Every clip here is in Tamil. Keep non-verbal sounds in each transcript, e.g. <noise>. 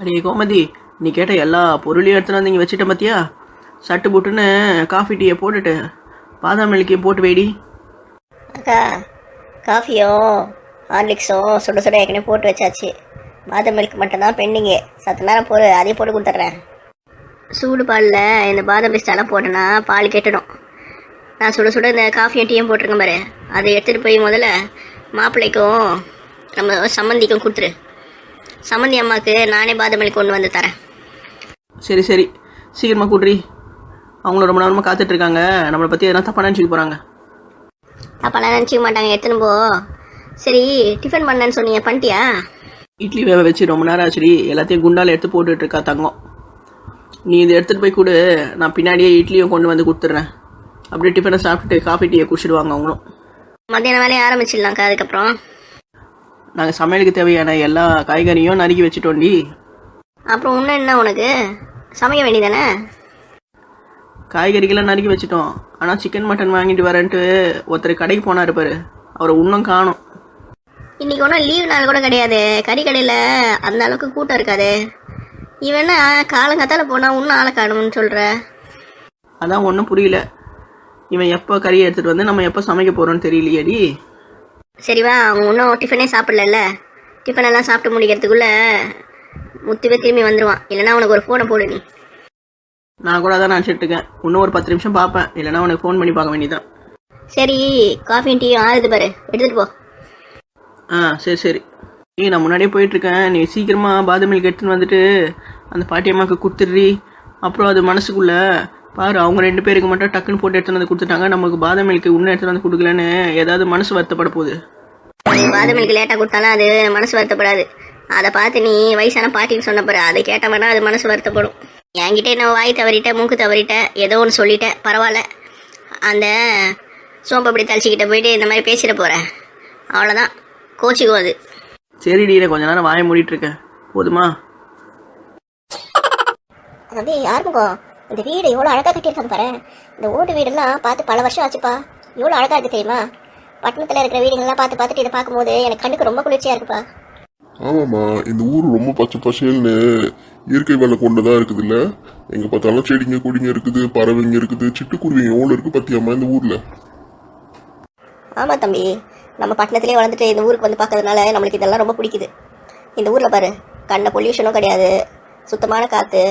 அடே கோமதி நீ கேட்ட எல்லா பொருளையும் எடுத்துன்னு வந்து இங்கே வச்சுட்ட பார்த்தியா சட்டு புட்டுன்னு காஃபி டீயை போட்டுட்டு பாதாம் மில்கையும் போட்டு வைடி. அக்கா காஃபியும் ஹார்லிக்ஸும் சுட சுட ஏற்கனவே போட்டு வச்சாச்சு. பாதாம் மில்க் மட்டும்தான் பெண்டிங்கு சத்து நேரம் போடு அதையும் போட்டு கொடுத்துட்றேன். சூடு பாலில் இந்த பாதாம் பிஸ்டாலாம் போட்டேன்னா பால் கெட்டுடும். நான் சுட சுட இந்த காஃபியும் டீயும் போட்டிருக்கேன் பாரு. அதை எடுத்துகிட்டு போய் முதல்ல மாப்பிள்ளைக்கும் நம்ம சம்மந்திக்கும் கொடுத்துரு. சம்மந்தி அம்மாவுக்கு நானே பாதாம் மில்க் கொண்டு வந்து தரேன். சரி சரி. சீக்கிரமாக கூட்ரி அவங்களும் ரொம்ப நேரமாக காத்துட்டு இருக்காங்க நம்மளை பற்றி எதனா தப்பாக நினச்சிக்க போகிறாங்க தப்பாலாம் நினச்சிக்க மாட்டாங்க. எடுத்துன்னு போ. சரி டிஃபன் பண்ணேன்னு சொன்னீங்க. பண்ணிட்டியா? இட்லி வேக வச்சு ரொம்ப நேரம் ஆச்சுடி. எல்லாத்தையும் குண்டால எடுத்து போட்டுட்டு இருக்கா தங்கம். நீ இதை எடுத்துகிட்டு போய் கொடு. நான் பின்னாடியே இட்லியும் கொண்டு வந்து கொடுத்துட்றேன். அப்படியே டிஃபனை சாப்பிட்டுட்டு காஃபி டீயை குடிச்சிடுவாங்க அவங்களும். மத்தியான வேலையை ஆரம்பிச்சிடலாம்க்கா அதுக்கப்புறம். நாங்கள் சமையலுக்கு தேவையான எல்லா காய்கறியும் நறுக்கி வச்சுட்டோண்டி. அப்புறம் இன்னும் என்ன உனக்கு? சமைக்க வேண்டியதானே? காய்கறிகள்லாம் நறுக்கி வச்சுட்டோம். ஆனால் சிக்கன் மட்டன் வாங்கிட்டு வரேன்ட்டு ஒருத்தர் கடைக்கு போனார் பாரு. அவரை இன்னும் காணும். இன்னைக்கு ஒன்றும் லீவ் நாள் கூட கிடையாது. கறி கடையில் அந்த அளவுக்கு கூட்டம் இருக்காது. இவன் காலங்காத்தால போனால் இன்னும் ஆளை காணும்னு சொல்கிற அதான் ஒன்றும் புரியல. இவன் எப்போ கறியை எடுத்துகிட்டு வந்து நம்ம எப்போ சமைக்க போகிறோன்னு தெரியலையேடி. சரி வா அவங்க இன்னும் டிஃபனே சாப்பிடல டிஃபன் எல்லாம் சாப்பிட்டு முடிக்கிறதுக்குள்ள முத்துவே திரும்பி வந்துடுவான் இல்லைன்னா அவனுக்கு ஒரு ஃபோனை போடு நீ. நான் கூட அதான் நினச்சிட்டு இருக்கேன். இன்னும் ஒரு பத்து நிமிஷம் பார்ப்பேன். இல்லைன்னா உனக்கு ஃபோன் பண்ணி பார்க்க வேண்டியதான் சரி காஃபியும் டீயும் ஆறுது பாரு. எடுத்துகிட்டு போ. ஆ சரி சரி. ஏய் நான் முன்னாடியே போயிட்டுருக்கேன். நீ சீக்கிரமாக பாதாம் மில்க் எடுத்துன்னு வந்துட்டு அந்த பாட்டியம்மாவுக்கு கொடுத்துட்றி. அப்புறம் அது மனசுக்குள்ள பாரு அவங்க ரெண்டு பேருக்கு மட்டும் டக்குன்னு போட்டு எடுத்துன்னு வந்து கொடுத்துட்டாங்க. நமக்கு பாதாம் மில்க் இன்னும் எடுத்துன்னு வந்து கொடுக்கலன்னு ஏதாவது மனசு வருத்தப்பட போகுது. பாதமிலுக்கு லேட்டாக கொடுத்தாலும் அது மனசு வருத்தப்படாது. அதை பார்த்து நீ வயசான பாட்டின்னு சொன்ன பாரு அதை கேட்ட வேணா அது மனசு வருத்தப்படும். என்கிட்ட என்ன வாய் தவறிட்ட மூக்கு தவறிட்ட ஏதோ ஒன்று சொல்லிட்டேன் பரவாயில்ல. அந்த சோம்பப்படி தழிச்சிக்கிட்ட போயிட்டு இந்த மாதிரி பேசிட போகிறேன் அவ்வளோதான் கோச்சிக்கும் அது. சரிடி நான் கொஞ்ச நேரம் வாய மூடிட்டு இருக்கேன் போதுமா? தம்பி யாருக்கும் இந்த வீடு எவ்வளோ அழகாக கட்டியிருக்காங்க பாரு. இந்த ஓட்டு வீடெல்லாம் பார்த்து பல வருஷம் ஆச்சுப்பா. எவ்வளோ அழகாக இருக்கு தெரியுமா? பட்டணத்தில் இருக்கிற வீடுங்கள்லாம் பார்த்து பார்த்துட்டு இதை பார்க்கும்போது எனக்கு கண்ணுக்கு ரொம்ப குளிர்ச்சியாக இருக்குப்பா. ஆமாம்மா இந்த ஊர் ரொம்ப பச்சை பசேல்னு இயற்கை வேலை கொண்டதா இருக்குது இல்ல எங்க பார்த்தாலும் செடிங்க கொடிங்க இருக்குது பறவைங்க இருக்குது சிட்டுக்குருவிங்க எவ்வளவு இருக்கு பத்தியாமா இந்த ஊர்ல? ஆமாம் தம்பி நம்ம பட்டணத்திலே வளர்ந்துட்டு இந்த ஊருக்கு வந்து பார்க்கறதுனால நம்மளுக்கு இதெல்லாம் ரொம்ப பிடிக்குது. இந்த ஊரில் பாரு கண்ட பொல்யூஷனும் கிடையாது சுத்தமான காற்று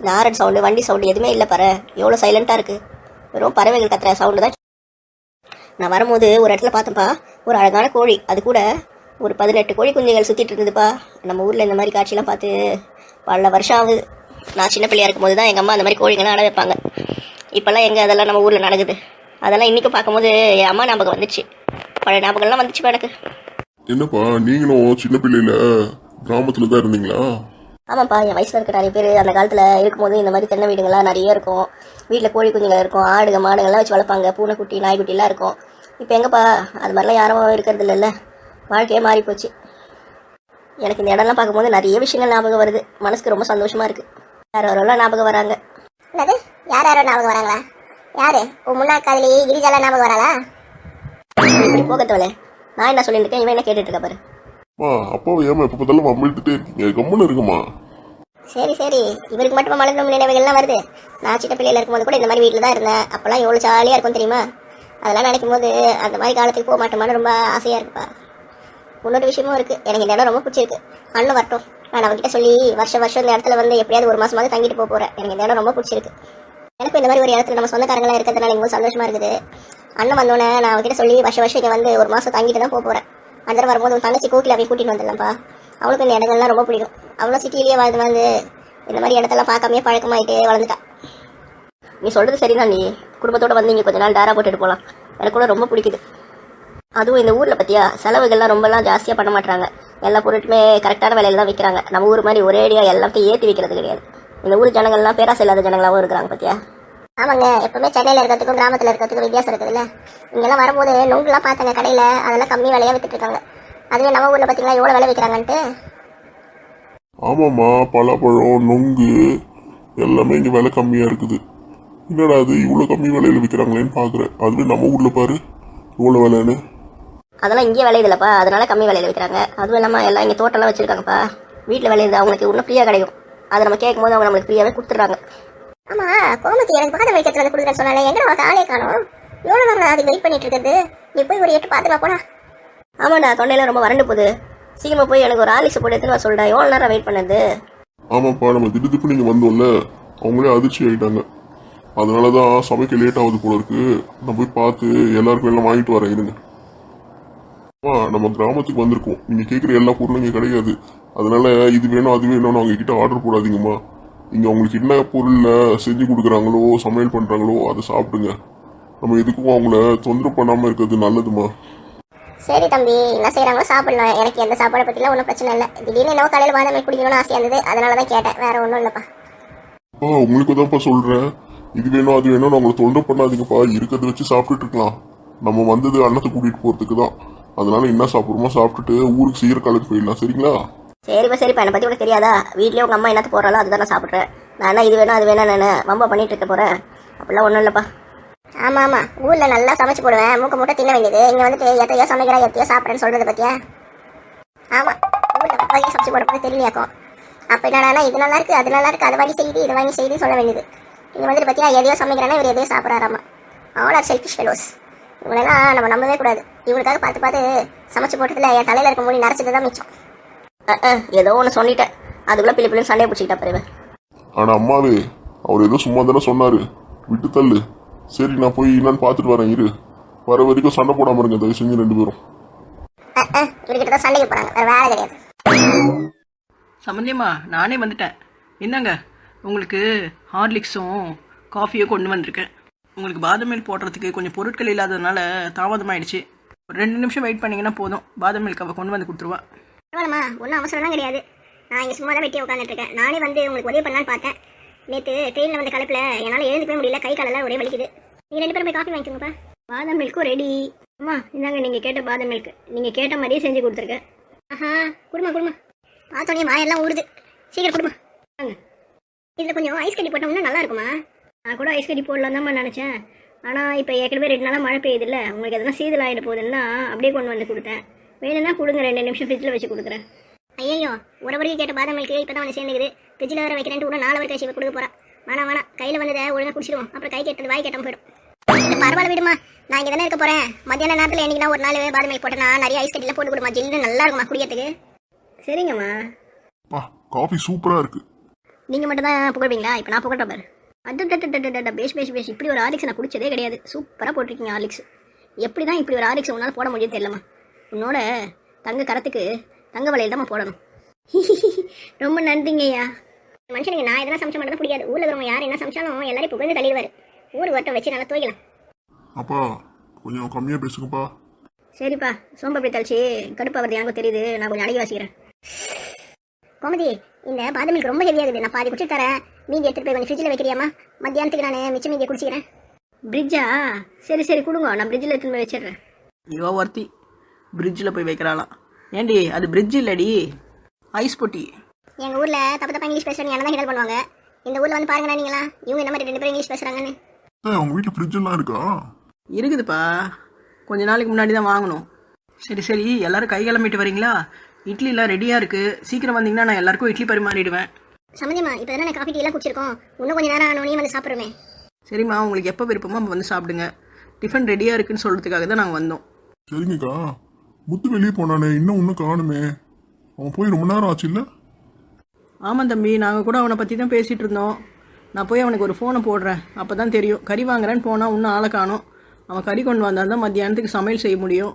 இந்த ஆரன் சவுண்டு வண்டி சவுண்டு எதுவுமே இல்லை பாரு. எவ்வளோ சைலண்ட்டாக இருக்குது வெறும் பறவைகள் கத்துற சவுண்டு தான். நான் வரும்போது ஒரு இடத்துல பார்த்தேன்ப்பா ஒரு அழகான கோழி. அது கூட ஒரு பதினெட்டு கோழி குஞ்சுகள் சுற்றிட்டு இருந்ததுப்பா. நம்ம ஊரில் இந்த மாதிரி காட்சியெல்லாம் பார்த்து பல வருஷம் ஆகுது. நான் சின்ன பிள்ளையா இருக்கும்போது தான் எங்கள் அம்மா அந்த மாதிரி கோழிகள்லாம் அட வைப்பாங்க. இப்போல்லாம் எங்கே அதெல்லாம் நம்ம ஊரில் நடக்குது. அதெல்லாம் இன்றைக்கும் பார்க்கும்போது என் அம்மா ஞாபகம் வந்துச்சு. பழைய ஞாபகம்லாம் வந்துச்சுப்பா எனக்கு. என்னப்பா நீங்களும் சின்ன பிள்ளையில கிராமத்துல தான் இருந்தீங்களா? ஆமாப்பா என் வயசில் இருக்க நிறைய பேர் அந்த காலத்தில் இருக்கும்போது இந்த மாதிரி தென்னை வீடுங்கள்லாம் நிறைய இருக்கும். வீட்டில் கோழி குஞ்சுகள் இருக்கும் ஆடுக மாடுகள்லாம் வச்சு வளர்ப்பாங்க. பூனைக்குட்டி நாய்க்குட்டிலாம் இருக்கும். இப்போ எங்கப்பா? அது மாதிரிலாம் யாரும் இருக்கிறது இல்லைல்ல. வாழ்க்கையே மாறி போச்சு எனக்கு இந்த இடம்லாம் பார்க்கும்போது நிறைய விஷயங்கள் ஞாபகம் வருது. மனசுக்கு ரொம்ப சந்தோஷமா இருக்கு. யார் யாரெல்லாம் ஞாபகம் வராங்க? என்னது? யார் யாரோ ஞாபகம் வராங்களா? யாரு? உன் முன்னா காதலி கிரிஜாலா ஞாபகம் வராளா போகத்தவளே நான் என்ன சொல்லிட்டு இருக்கேன்? இவன் என்ன கேட்டுட்டு இருக்க பாரு. அம்மா அப்பாவை ஏமா எப்ப பார்த்தாலும் மம்மிட்டுட்டே இருக்கீங்க? கம்முன்னு இருக்குமா சரி சரி. இவருக்கு மட்டும் மலர்ந்த நினைவுகள்லாம் வருது. நான் சின்ன பிள்ளையில இருக்கும்போது கூட இந்த மாதிரி வீட்டில் தான் இருந்தேன். அப்போல்லாம் எவ்வளோ ஜாலியாக இருக்கும் தெரியுமா? அதெல்லாம் நினைக்கும் போது அந்த மாதிரி காலத்துக்கு போக மாட்டோமான்னு ரொம்ப ஆசையாக இருக்குப்பா. இன்னொரு விஷயமும் இருக்கு. எனக்கு இந்த இடம் ரொம்ப பிடிச்சிருக்கு. அண்ணன் வரட்டும். நான் அவங்ககிட்ட சொல்லி வருஷம் வருஷம் இந்த இடத்துல வந்து எப்படியாவது ஒரு மாசமாவது தங்கிட்டு போக போறேன். எனக்கு இந்த இடம் ரொம்ப பிடிச்சிருக்கு. எனக்கும் இந்த மாதிரி ஒரு இடத்துல நம்ம சொந்தக்காரங்களாம் இருக்கிறதுனால எனக்கு சந்தோஷமா இருக்குது. அண்ணன் வந்தோடனே நான் அவங்ககிட்ட சொல்லி வருஷம் வருஷம் இங்கே வந்து ஒரு மாசம் தங்கிட்டு தான் போக போறேன். அந்த தடவை வரும்போது உன் தங்கச்சி கோக்கில் போய் கூட்டிகிட்டு வந்துடலாம்ப்பா. அவளுக்கு இந்த இடங்கள்லாம் ரொம்ப பிடிக்கும். அவ்வளோ சிட்டிலேயே வாழ்ந்து வந்து இந்த மாதிரி இடத்தெல்லாம் பார்க்காமே பழக்கமாயிட்டு வளர்ந்துட்டா. நீ சொல்கிறது சரிதான் நீ. குடும்பத்தோட வந்து இங்கே கொஞ்ச நாள் டாரா போட்டுட்டு போகலாம் எனக்கு கூட ரொம்ப பிடிக்குது. அதுவும் இந்த ஊரில் பற்றியா செலவுகள்லாம் ரொம்பலாம் ஜாஸ்தியாக பண்ண மாட்டாங்க எல்லா பொருட்களுமே கரெக்டான விலையில தான் விற்கிறாங்க நம்ம ஊர் மாதிரி ஒரேடியாக எல்லாத்தையும் ஏற்றி விற்கிறது கிடையாது. இந்த ஊர் ஜனங்கள்லாம் பேராசை இல்லாத ஜனங்களாகவும் இருக்கிறாங்க பார்த்தியா ஆமாங்க எப்பவுமே சென்னையில் இருக்கிறதுக்கும் கிராமத்தில் இருக்கிறதுக்கும் வித்தியாசம் இருக்குதுல்ல. இங்கெல்லாம் வரும்போது நுங்குலாம் பார்த்தங்க கடையில். அதெல்லாம் கம்மி விலையாக வித்துட்டு இருக்காங்க. அதுவே நம்ம ஊரில் பார்த்தீங்களா எவ்வளோ விலை விற்கிறாங்கன்ட்டு ஆமாம்மா பலாப்பழம் நொங்கு எல்லாமே இங்க விலை கம்மியா இருக்குது. என்னடா அது இவ்வளவு கம்மி விலையில விற்கிறாங்களேன்னு பாக்குறேன். அதுவே நம்ம ஊர்ல பாரு இவ்வளவு விலைன்னு. அதெல்லாம் இங்கே விளையுதுலப்பா அதனால கம்மி விலையில விற்கிறாங்க அதுவும் இல்லாமல் எல்லாம் இங்கே தோட்டம்லாம் வச்சுருக்காங்கப்பா. வீட்டில் இருந்தால் அவங்களுக்கு இன்னும் ஃப்ரீயாக கிடைக்கும். அதை நம்ம கேட்கும்போது அவங்க நம்மளுக்கு ஃப்ரீயாகவே கொடுத்துட்றாங்க. ஆமா கோமதி எனக்கு பாதம் வைக்கிறதுல வந்து கொடுக்குறேன்னு சொன்னால எங்க அவன் ஆளே காணும்? எவ்வளவு நேரம் நான் அதுக்கு வெயிட் பண்ணிட்டு இருக்கிறது. நீ போய் ஒரு எட்டு பாத்துமா போடா. ஆமாண்ணா தொண்டையெல்லாம் ரொம்ப வறண்டு போகுது. சீக்கிரமாக போய் எனக்கு ஒரு ஆலிக்ஸ் போட்டு எடுத்துன்னு வர சொல்லிட்டேன் எவ்வளோ நேரம் வெயிட் பண்ணது? ஆமாப்பா நம்ம திடுதிப்பு நீங்க வந்தோம்ல அவங்களே அதிர்ச்சி ஆயிட்டாங்க. அதனாலதான் சமைக்க லேட் ஆகுது போல இருக்கு. நான் போய் பார்த்து எல்லாருக்கும் எல்லாம் வாங்கிட்டு வரேன் இருங்க. அம்மா, நம்ம கிராமத்துக்கு வந்திருக்கோம். நீங்க கேட்குற எல்லா பொருளும் இங்க கிடையாது. அதனால இது வேணும் அது வேணும்னு அவங்க கிட்ட ஆர்டர் போடாதீங்கம்மா. இங்க அவங்களுக்கு என்ன பொருள்ல செஞ்சு கொடுக்குறாங்களோ சமையல் பண்றாங்களோ அதை சாப்பிடுங்க. நம்ம எதுக்கும் அவங்கள தொந்தரவு பண்ணாம இருக்கிறது நல்லதுமா? சரி தம்பி என்ன செய்யறாங்களோ சாப்பிடலாம். எனக்கு எந்த சாப்பாடை பத்திலாம் ஒன்றும் பிரச்சனை இல்லை. திடீர்னு என்னவோ காலையில் பாதாம் மில்க் குடிக்கணும்னு ஆசையா இருந்தது. அதனால தான் கேட்டேன். வேற ஒன்றும் இல்லைப்பா. அப்பா உங்களுக்கு தான்ப்பா சொல்றேன். இது வேணும் அது வேணும் அவங்கள தொண்டை பண்ணாதீங்கப்பா. இருக்கிறத வச்சு சாப்பிட்டுட்டு இருக்கலாம். நம்ம வந்தது அன்னத்தை கூட்டிட்டு போறதுக்கு தான். அதனால என்ன சாப்பிடுறோமோ சாப்பிட்டுட்டு ஊருக்கு சீக்கிரம் கிளம்பி போயிடலாம். சரிங்களா? சரிப்பா சரிப்பா. என்னை பற்றி உனக்கு தெரியாதா? வீட்லயே உங்கள் அம்மா என்னத்து போறாலோ அதுதான் நான் சாப்பிட்றேன். நான் என்ன இது வேணும் அது வேணும் நான் வம்பா பண்ணிட்டு இருக்க போகிறேன் அப்படிலாம் ஒன்றும் இல்லைப்பா. ஆமா ஆமா. ஊர்ல நல்லா சமைச்சு போடுவேன். மூக்க மூட்டை தின்ன வேண்டியது. இங்க வந்துட்டு எத்தையோ சமைக்கிறா எத்தையோ சாப்பிட்றேன்னு சொல்றது பத்தியா? ஆமா. ஊர்ல சமைச்சு போடுறது தெரியலையாக்கும். அப்ப என்னடா இது நல்லா இருக்கு அது நல்லா இருக்கு அது வாங்கி செய்யுது இது வாங்கி செய்யுது சொல்ல வேண்டியது. இங்க வந்துட்டு பாத்தியா எதையோ சமைக்கிறானா இவர் எதையோ சாப்பிட்றாராமா. ஆல் ஆர் செல்ஃபிஷ் ஃபெலோஸ் இவங்களெல்லாம் நம்ம நம்பவே கூடாது. இவங்களுக்காக பார்த்து பார்த்து சமைச்சு போட்டதுல என் தலையில இருக்க மூடி நரைச்சது தான் மிச்சம். ஏதோ ஒன்று சொல்லிட்டேன். அதுக்குள்ளே பிள்ளை பிள்ளைன்னு சண்டையை பிடிச்சிக்கிட்டா பிறகு ஆனா அம்மாவே அவர் ஏதோ சும்மா தானே சொன்னாரு. விட்டு தள்ளு. சரி நான் போய் என்னன்னு பார்த்துட்டு வரேன் இரு. வர வரைக்கும் சண்டை போடாம இருங்க தயவு செஞ்சு ரெண்டு பேரும். இவர்கிட்ட தான் சண்டைக்கு போறாங்க. வேற வேலை கிடையாது. சம்பந்தியம்மா நானே வந்துட்டேன். என்னங்க? உங்களுக்கு ஹார்லிக்ஸும் காஃபியும் கொண்டு வந்திருக்கேன். உங்களுக்கு பாதாம் மில்க் போடுறதுக்கு கொஞ்சம் பொருட்கள் இல்லாததுனால தாமதமாயிடுச்சு. ஒரு ரெண்டு நிமிஷம் வெயிட் பண்ணீங்கன்னா போதும். பாதாம் மில்க் அவள் கொண்டு வந்து கொடுத்துருவா. பரவாயில்லம்மா ஒன்றும் அவசரம்லாம் கிடையாது. நான் இங்கே சும்மா தான் வெட்டி உட்காந்துட்டு இருக்கேன் நானே வந்து உங்களுக்கு உதவி பண்ணலான்னு பார்த்தேன். நேற்று ட்ரெயினில் வந்த கலப்பில் என்னால் எழுந்துக்கவே முடியல. கை காலெல்லாம் ஒரே வலிக்குது. நீங்கள் ரெண்டு பேரும் போய் காஃபி வாங்கிக்கோங்கப்பா. பாதாம் மில்க்கும் ரெடி அம்மா இந்தாங்க நீங்கள் கேட்ட பாதாம் மில்க். நீங்கள் கேட்ட மாதிரியே செஞ்சு கொடுத்துருக்கேன். ஆஹா குடுமா குடுமா. பார்த்தோன்னே வாயெல்லாம் ஊறுது. சீக்கிரம் குடுமா. வாங்க. இதில் கொஞ்சம் ஐஸ் கட்டி போட்டோம்னா நல்லா இருக்குமா? நான் கூட ஐஸ் கட்டி போடலாம் தான் நினச்சேன். ஆனால் இப்போ ஏற்கனவே ரெண்டு நாளாக மழை பெய்யுதுல்ல. உங்களுக்கு எதனா சீதல் ஆகிட போகுதுன்னா அப்படியே கொண்டு வந்து கொடுத்தேன். வேணும்னா கொடுங்க ரெண்டு நிமிஷம் ஃப்ரிட்ஜில் வச்சு கொடுக்குறேன். ஐயோ ஒரு வரைக்கும் கேட்ட பாதாம் மில்க் இப்போ தான் வந்து சேர்ந்துக்குது. ஃப்ரிட்ஜில் வேறு வைக்கிறேன்ட்டு இன்னும் நாலு வரைக்கும் கழிச்சு கொடுக்க போகிறேன் வேணாம் வேணாம் கையில் வந்ததை ஒழுங்காக குடிச்சிடுவோம். அப்புறம் கை கெட்டது வாய் கெட்டாம போயிடும். பரவாயில்ல விடுமா நான் இங்கே தானே இருக்க போகிறேன் மத்தியான நேரத்தில் என்னைக்குனா ஒரு நாள் பாதாம் மில்க் போட்டேன்னா நிறைய ஐஸ் கட்டியில் போட்டு கொடுமா ஜில்லுன்னு நல்லா இருக்குமா குடிக்கிறதுக்கு? சரிங்கம்மா. பா காஃபி சூப்பரா இருக்கு. நீங்கள் மட்டும் தான் புகழ்வீங்களா இப்போ நான் புகழ்றேன் பாரு. அட்டு பேஷ் பேஷ் பேஷ். இப்படி ஒரு ஆரிக்ஸ் நான் குடிச்சதே கிடையாது. சூப்பராக போட்டிருக்கீங்க ஆரிக்ஸ் எப்படி தான் இப்படி ஒரு ஆரிக்ஸ் உன்னால் போட முடியும் தெரியலம்மா. உன்னோட தங்க கரத்துக்கு தங்க வளையல் தான் போடணும். <laughs> ரொம்ப நன்றிங்கய்யா மனுஷனுக்கு நான் எதனா சமைச்ச மட்டும் தான் பிடிக்காது. ஊரில் இருக்கிறவங்க யார் என்ன சமைச்சாலும் எல்லாரையும் புகழ்ந்து தள்ளிடுவார். ஊர் வட்டம் வச்சு நல்லா துவைக்கலாம். அப்பா கொஞ்சம் கம்மியா பேசுங்கப்பா. சரிப்பா சோம்பப்படி தழிச்சு கடுப்பாக வருது எனக்கு தெரியுது. நான் கொஞ்சம் அழகி வாசிக்கிறேன். கோமதி இந்த பாதாம் மில்க் ரொம்ப ஹெவியாக இருக்குது நான் பாதி குடிச்சு தரேன். மீதி எடுத்துட்டு போய் கொஞ்சம் ஃப்ரிட்ஜில் வைக்கிறியாமா மத்தியானத்துக்கு நான் மிச்சம் மீதியை குடிச்சிக்கிறேன். பிரிட்ஜா? சரி சரி கொடுங்க. நான் பிரிட்ஜில் எடுத்துன்னு போய் வச்சிடுறேன். இவ ஒருத்தி. பிரிட்ஜில் போய் வைக்கிறாளாம். ஏண்டி அது பிரிட்ஜ் இல்லடி. ஐஸ் பொட்டி. எங்கள் ஊரில் தப்பு தப்பா இங்கிலீஷ் பேசுகிறேன் என்ன தான் ஹெல்ப் பண்ணுவாங்க? இந்த ஊரில் வந்து பாருங்கண்ணா நீங்களா? இவங்க என்ன மாதிரி ரெண்டு பேரும் இங்கிலீஷ் பேசுகிறாங்கன்னு உங்க வீட்டுல ஃப்ரிட்ஜ் எல்லாம் இருக்கா? இருக்குதுப்பா. கொஞ்ச நாளைக்கு முன்னாடி தான் வாங்கணும். சரி சரி எல்லாரும் கை கிளம்பிட்டு வரீங்களா? இட்லிலாம் ரெடியாக இருக்குது சீக்கிரம் வந்தீங்கன்னா நான் எல்லாருக்கும் இட்லி பரிமாறிடுவேன். சம்மந்தியம்மா இப்போ தானே காஃபி டீ எல்லாம் குடிச்சிருக்கோம். இன்னும் கொஞ்சம் நேரம் ஆனோடனே வந்து சாப்பிட்றோமே. சரிம்மா உங்களுக்கு எப்போ விருப்பமோ வந்து சாப்பிடுங்க. டிஃபன் ரெடியாக இருக்குன்னு சொல்கிறதுக்காக தான் நாங்கள் வந்தோம். சரிங்கக்கா. முத்து வெளியே போனானே இன்னும் ஒன்றும் காணுமே. அவன் போய் ரொம்ப நேரம் ஆச்சு இல்ல? ஆமாம் தம்பி நாங்கள் கூட அவனை பற்றி தான் பேசிகிட்டு இருந்தோம். நான் போய் அவனுக்கு ஒரு ஃபோனை போடுறேன். அப்போ தான் தெரியும். கறி வாங்குறேன்னு போனால் இன்னும் ஆளை காணோம். அவன் கறி கொண்டு வந்தால் தான் மத்தியானத்துக்கு சமையல் செய்ய முடியும்.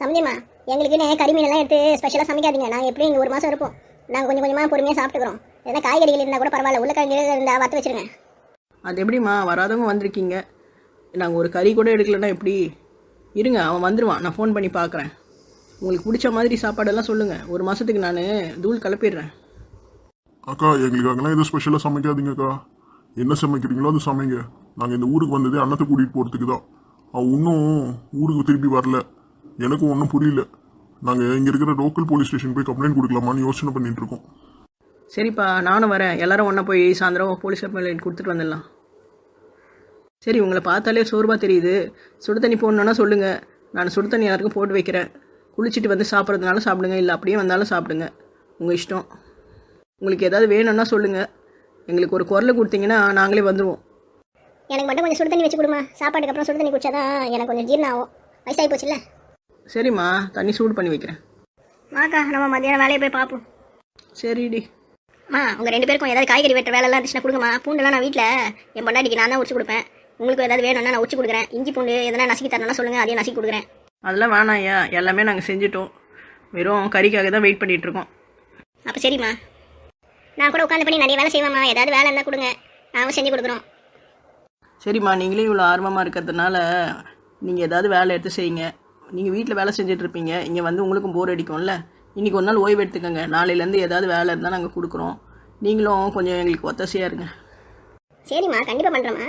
சம்மந்தியம்மா எங்களுக்குன்னு கறி மீனெல்லாம் எடுத்து ஸ்பெஷலாக சமைக்காதீங்க. நாங்கள் எப்படியும் இங்கே ஒரு மாதம் இருப்போம். நாங்கள் கொஞ்சம் கொஞ்சமாக பொறுமையாக சாப்பிட்டுக்கிறோம். எதனா காய்கறிகள் இருந்தால் கூட பரவாயில்ல. உருளைக்கிழங்கு இருந்தால் வறுத்து வச்சிருங்க. அது எப்படிம்மா? வராதவங்க வந்திருக்கீங்க. நாங்கள் ஒரு கறி கூட எடுக்கலன்னா எப்படி? இருங்க அவன் வந்துடுவான் நான் ஃபோன் பண்ணி பார்க்குறேன் உங்களுக்கு பிடிச்ச மாதிரி சாப்பாடெல்லாம் சொல்லுங்கள் ஒரு மாதத்துக்கு நான் தூள் கலப்பிடுறேன். அக்கா எங்களுக்காகலாம் எதுவும் ஸ்பெஷலாக சமைக்காதீங்கக்கா. என்ன சமைக்கிறீங்களோ அது சமைங்க. நாங்கள் இந்த ஊருக்கு வந்ததே அன்னத்தை கூட்டிகிட்டு போகிறதுக்கு தான். அவன் இன்னும் ஊருக்கு திருப்பி வரல. எனக்கும் ஒன்றும் புரியல. நாங்கள் இங்கே இருக்கிற லோக்கல் போலீஸ் ஸ்டேஷன் போய் கம்ப்ளைண்ட் கொடுக்கலாமான்னு யோசனை பண்ணிட்டு இருக்கோம். சரிப்பா நானும் வரேன். எல்லாரும் ஒன்றா போய் சாயந்தரம் போலீஸ் கம்ப்ளைண்ட் கொடுத்துட்டு வந்துடலாம். சரி உங்களை பார்த்தாலே சோர்வாக தெரியுது. சுடு தண்ணி போடணுன்னா சொல்லுங்கள் நான் சுடு தண்ணி எல்லாருக்கும் போட்டு வைக்கிறேன். குளிச்சுட்டு வந்து சாப்பிட்றதுனால சாப்பிடுங்க. இல்லை அப்படியே வந்தாலும் சாப்பிடுங்க. உங்கள் இஷ்டம். உங்களுக்கு ஏதாவது வேணும்னா சொல்லுங்கள் எங்களுக்கு ஒரு குரலை கொடுத்தீங்கன்னா நாங்களே வந்துடுவோம் எனக்கு மட்டும் கொஞ்சம் சுடு தண்ணி வச்சு கொடுமா. சாப்பாட்டுக்கு அப்புறம் சுடு தண்ணி குடிச்சாதான் எனக்கு கொஞ்சம் ஜீரணம் ஆகும். வயசாகி போச்சுல்ல? சரிம்மா தண்ணி சூடு பண்ணி வைக்கிறேன். வாக்கா நம்ம மத்தியானம் வேலையை போய் பார்ப்போம். சரிடி. அம்மா உங்கள் ரெண்டு பேருக்கும் ஏதாவது காய்கறி வெட்டுற வேலைலாம் இருந்துச்சுன்னா கொடுங்கம்மா. பூண்டுலாம் நான் வீட்டில் என் பொண்டாட்டிக்கு நான் தான் உரிச்சு கொடுப்பேன். உங்களுக்கு ஏதாவது வேணும்னா நான் உரிச்சு கொடுக்குறேன். இஞ்சி பூண்டு எதனா நசுக்கி தரணும்னா சொல்லுங்கள் அதையும் நசுக்கி கொடுக்குறேன். அதெல்லாம் வேணாம் ஐயா. எல்லாமே நாங்கள் செஞ்சிட்டோம். வெறும் கறிக்காக தான் வெயிட் பண்ணிட்டு இருக்கோம். அப்போ சரிம்மா. நான் கூட உட்காந்து பண்ணி நிறைய வேலை செய்வேம்மா. ஏதாவது வேலை இருந்தால் கொடுங்க. நாங்கள் செஞ்சு கொடுக்குறோம். சரிம்மா நீங்களே இவ்வளோ ஆர்வமாக இருக்கிறதுனால நீங்கள் ஏதாவது வேலை எடுத்து செய்யுங்க. நீங்கள் வீட்டில் வேலை செஞ்சுட்டு இருப்பீங்க. இங்கே வந்து உங்களுக்கும் போர் அடிக்கும்ல. இன்றைக்கி ஒரு நாள் ஓய்வு எடுத்துக்கோங்க. நாளையிலேருந்து ஏதாவது வேலை இருந்தால் நாங்கள் கொடுக்குறோம். நீங்களும் கொஞ்சம் எங்களுக்கு ஒத்தாசையாக இருங்க. சரிம்மா கண்டிப்பாக பண்ணுறேம்மா